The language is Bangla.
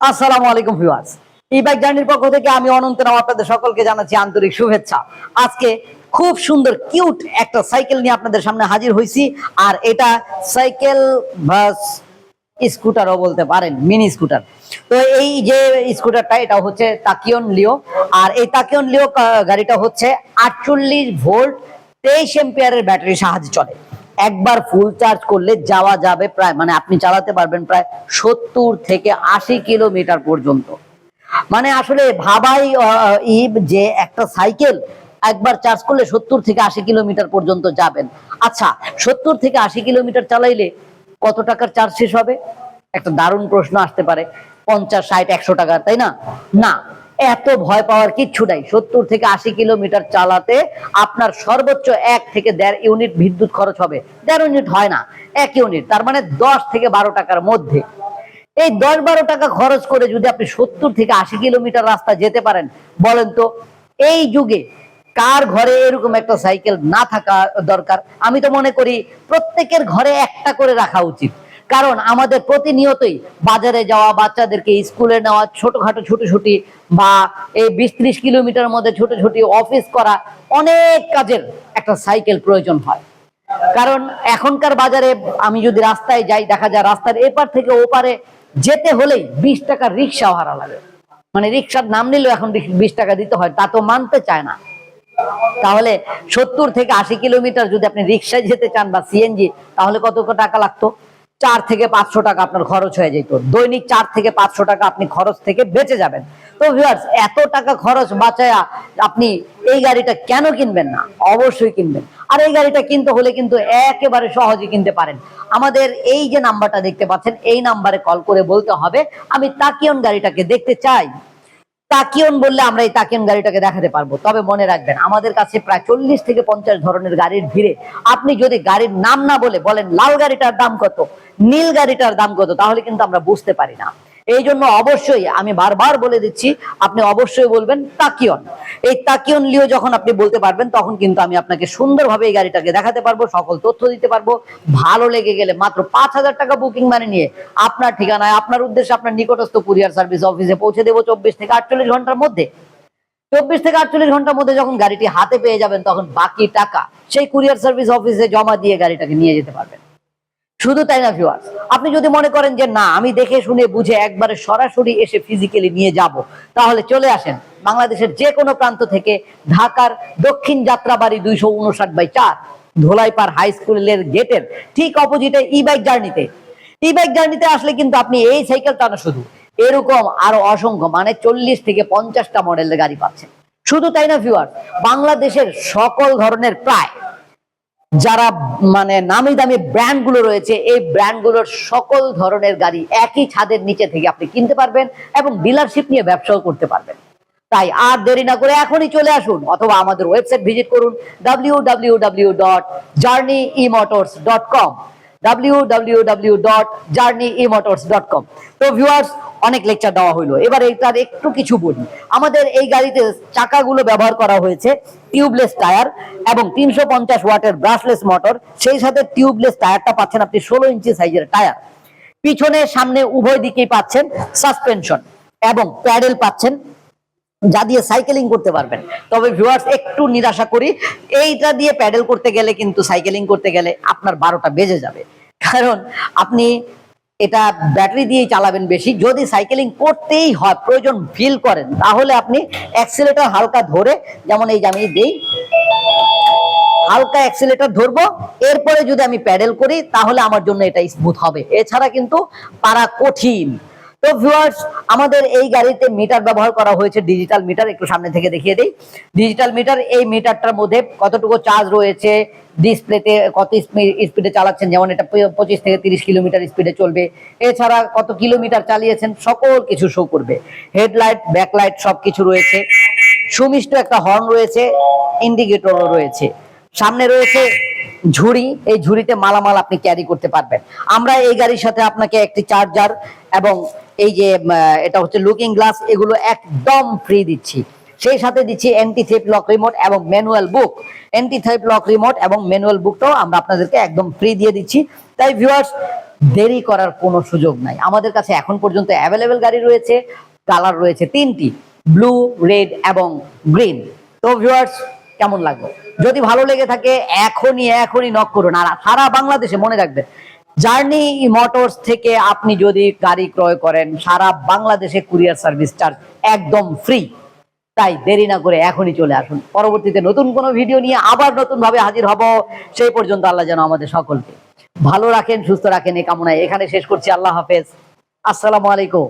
আসসালামু আলাইকুম ভিউয়ার্স। ই বাইক জার্নির পক্ষ থেকে আমি অনন্ত রাম আপনাদের সকলকে জানাচ্ছি আন্তরিক শুভেচ্ছা। আজকে খুব সুন্দর কিউট একটা সাইকেল নিয়ে আপনাদের সামনে হাজির হয়েছি আর এটা সাইকেল বাস স্কুটারও বলতে পারেন মিনি স্কুটার তো এই যে স্কুটারটা এটা হচ্ছে তাকিয়ন লিও আর এই তাকিয়ন লিও গাড়িটা হচ্ছে আটচল্লিশ ভোল্ট, তেইশ এম্পিয়ারের ব্যাটারির সাহায্যে চলে। একবার ফুল চার্জ করলে যাওয়া যাবে প্রায় মানে আপনি চালাতে পারবেন প্রায় সত্তর থেকে আশি কিলোমিটার পর্যন্ত। মানে আসলে ভাবাই ইব যে একটা সাইকেল একবার চার্জ করলে সত্তর থেকে আশি কিলোমিটার পর্যন্ত যাবেন। আচ্ছা সত্তর থেকে আশি কিলোমিটার চালাইলে কত টাকার চার্জ শেষ হবে? একটা দারুণ প্রশ্ন আসতে পারে। পঞ্চাশ, ষাট, একশো টাকার তাই না? না এত ভয় পাওয়ার কিচ্ছু নাই। সত্তর থেকে আশি কিলোমিটার চালাতে আপনার সর্বোচ্চ এক থেকে দেড় ইউনিট বিদ্যুৎ খরচ হবে। দেড় ইউনিট হয় না, এক ইউনিট, তার মানে দশ থেকে বারো টাকার মধ্যে। এই দশ বারো টাকা খরচ করে যদি আপনি সত্তর থেকে আশি কিলোমিটার রাস্তা যেতে পারেন, বলেন তো, এই যুগে কার ঘরে এরকম একটা সাইকেল না থাকা দরকার? আমি তো মনে করি প্রত্যেকের ঘরে একটা করে রাখা উচিত। কারণ আমাদের প্রতিনিয়তই বাজারে যাওয়া, বাচ্চাদেরকে স্কুলে নেওয়া, ছোটখাটো ছুটি বা এই বিশ ত্রিশ কিলোমিটার মধ্যে ছুটি অফিস করা অনেক কাজের একটা সাইকেল প্রয়োজন হয়। কারণ এখনকার বাজারে আমি যদি রাস্তায় যাই, দেখা যায় রাস্তার এপার থেকে ওপারে যেতে হলেই বিশ টাকার রিক্সা ভাড়া লাগে। মানে রিক্সার নাম নিলেও এখন বিশ টাকা দিতে হয়, তা তো মানতে চায় না। তাহলে সত্তর থেকে আশি কিলোমিটার যদি আপনি রিক্সায় যেতে চান বা সিএনজি, তাহলে কত টাকা লাগতো? চার থেকে পাঁচশো টাকা আপনার খরচ হয়ে যেত। দৈনিক চার থেকে পাঁচশো টাকা আপনি খরচ থেকে বেঁচে যাবেন। তো ভিউয়ার্স এত টাকা খরচ বাঁচায়া আপনি এই গাড়িটা কেন কিনবেন না? অবশ্যই কিনবেন। আর এই গাড়িটা কিনতে হলে কিন্তু একেবারে সহজে কিনতে পারেন। আমাদের এই যে নাম্বারটা দেখতে পাচ্ছেন, এই নাম্বারে কল করে বলতে হবে। আমি তাকিয়ন গাড়িটাকে দেখতে চাই। তাকিয়ন বললে আমরা এই তাকিয়ন গাড়িটাকে দেখাতে পারব। তবে মনে রাখবেন, আমাদের কাছে প্রায় চল্লিশ থেকে পঞ্চাশ ধরনের গাড়ির ভিড়ে আপনি যদি গাড়ির নাম না বলে বলেন, লাল গাড়িটার দাম কত, নীল গাড়িটার দাম কত, তাহলে কিন্তু আমরা বুঝতে পারি না। এই জন্য অবশ্যই আমি বারবার বলে দিচ্ছি, আপনি অবশ্যই বলবেন তাকিয়ন এই তাকিয়ন লিও যখন আপনি বলতে পারবেন, তখন কিন্তু আমি আপনাকে সুন্দরভাবে এই গাড়িটাকে দেখাতে পারব, সকল তথ্য দিতে পারব। ভালো লেগে গেলে মাত্র পাঁচ হাজার টাকা বুকিং মানে নিয়ে আপনার ঠিকানায়, আপনার উদ্দেশ্যে আপনার নিকটস্থ কুরিয়ার সার্ভিস অফিসে পৌঁছে দেবো চব্বিশ থেকে আটচল্লিশ ঘণ্টার মধ্যে। চব্বিশ থেকে আটচল্লিশ ঘণ্টার মধ্যে যখন গাড়িটি হাতে পেয়ে যাবেন, তখন বাকি টাকা সেই কুরিয়ার সার্ভিস অফিসে জমা দিয়ে গাড়িটাকে নিয়ে যেতে পারবেন। শুধু তাই না ভিউয়ার্স আপনি যদি মনে করেন যে, না, আমি দেখে শুনে বুঝে একবারে সরাসরি এসে ফিজিক্যালি নিয়ে যাব, তাহলে চলে আসেন বাংলাদেশের যে কোনো প্রান্ত থেকে ঢাকার দক্ষিণ যাত্রাবাড়ি দুইশো উনষাট বাই চার, ধোলাইপাড় হাই স্কুলের গেটের ঠিক অপোজিটে ই বাইক জার্নিতে ই বাইক জার্নিতে আসলে কিন্তু আপনি এই সাইকেলটা না শুধু। এরকম আরও অসংখ্য মানে চল্লিশ থেকে পঞ্চাশটা মডেলের গাড়ি পাচ্ছেন। শুধু তাই না ভিউয়ার বাংলাদেশের সকল ধরনের প্রায় যারা মানে নামি দামি ব্র্যান্ডগুলো রয়েছে, এই ব্র্যান্ডগুলোর সকল ধরনের গাড়ি একই ছাদের নিচে থেকে আপনি কিনতে পারবেন এবং ডিলারশিপ নিয়ে ব্যবসাও করতে পারবেন। তাই আর দেরি না করে এখনই চলে আসুন অথবা আমাদের ওয়েবসাইট ভিজিট করুন W W W dot journey E motors dot com com তো ভিউয়ার্স অনেক লেকচার দেওয়া হইল। এবার এটার একটু কিছু বলি। আমাদের এই গাড়িতে চাকাগুলো ব্যবহার করা হয়েছে টিউবলেস টায়ার এবং তিনশো পঞ্চাশ ওয়াটের ব্রাশলেস মোটর সেই সাথে টিউবলেস টায়ারটা পাচ্ছেন আপনি ষোলো ইঞ্চি সাইজের টায়ার পিছনে, সামনে উভয় দিকেই পাচ্ছেন সাসপেনশন এবং প্যাডেল পাচ্ছেন। যা দিয়ে সাইকেলিং করতে পারবেন। তবে ভিউয়ার্স একটু নিরাশা করি, এইটা দিয়ে প্যাডেল করতে গেলে কিন্তু সাইকেলিং করতে গেলে আপনার বারোটা বেজে যাবে। কারণ আপনি এটা ব্যাটারি দিয়েই চালাবেন বেশি। যদি সাইকেলিং করতেই হয়, প্রয়োজন ফিল করেন, তাহলে আপনি অ্যাক্সিলেটার হালকা ধরে, যেমন এই যে আমি দেই, হালকা অ্যাক্সিলেটর ধরবো। এরপরে যদি আমি প্যাডেল করি, তাহলে আমার জন্য এটা স্মুথ হবে। এছাড়া কিন্তু পারা কঠিন। তো ভিউয়ার্স আমাদের এই গাড়িতে মিটার ব্যবহার করা হয়েছে ডিজিটাল মিটার একটু সামনে থেকে দেখিয়ে দিই। ডিজিটাল মিটার এই মিটারটার মধ্যে কতটুকু চার্জ রয়েছে ডিসপ্লেতে কত স্পিডে চালাচ্ছেন, যেমন এটা পঁচিশ থেকে তিরিশ কিলোমিটার স্পিডে চলবে। এছাড়া কত কিলোমিটার চালিয়েছেন, সকল কিছু শো করবে। হেডলাইট ব্যাকলাইট সব কিছু রয়েছে। সুমিষ্ট একটা হর্ন রয়েছে ইন্ডিকেটরও রয়েছে। সামনে রয়েছে ঝুড়ি, এই ঝুড়িতে মালামাল আপনি ক্যারি করতে পারবেন। আমরা এই গাড়ির সাথে আপনাকে একটি চার্জার এবং এই যে এটা হচ্ছে লুকিং গ্লাস এগুলো একদম ফ্রি দিচ্ছি। সেই সাথে দিচ্ছি অ্যান্টি থেপ লক রিমোট এবং manual book anti theft lock remote এবং ম্যানুয়াল বুকটাও আমরা আপনাদেরকে একদম ফ্রি দিয়ে দিচ্ছি। তাই ভিউয়ার্স দেরি করার কোনো সুযোগ নাই। আমাদের কাছে এখন পর্যন্ত অ্যাভেলেবেল গাড়ি রয়েছে কালার রয়েছে তিনটি ব্লু রেড এবং গ্রিন তো ভিউয়ার্স কেমন লাগল যদি ভালো লেগে থাকে, এখনই এখনই নক করুন। আর সারা বাংলাদেশে মনে রাখবেন জার্নি মোটরস থেকে আপনি যদি গাড়ি ক্রয় করেন, সারা বাংলাদেশে কুরিয়ার সার্ভিস চার্জ একদম ফ্রি তাই দেরি না করে এখনই চলে আসুন। পরবর্তীতে নতুন কোনো ভিডিও নিয়ে আবার নতুন ভাবে হাজির হব। সেই পর্যন্ত আল্লাহ যেন আমাদের সকলকে ভালো রাখেন, সুস্থ রাখেন। এই কামনায় এখানে শেষ করছি। আল্লাহ হাফেজ। আসসালামু আলাইকুম।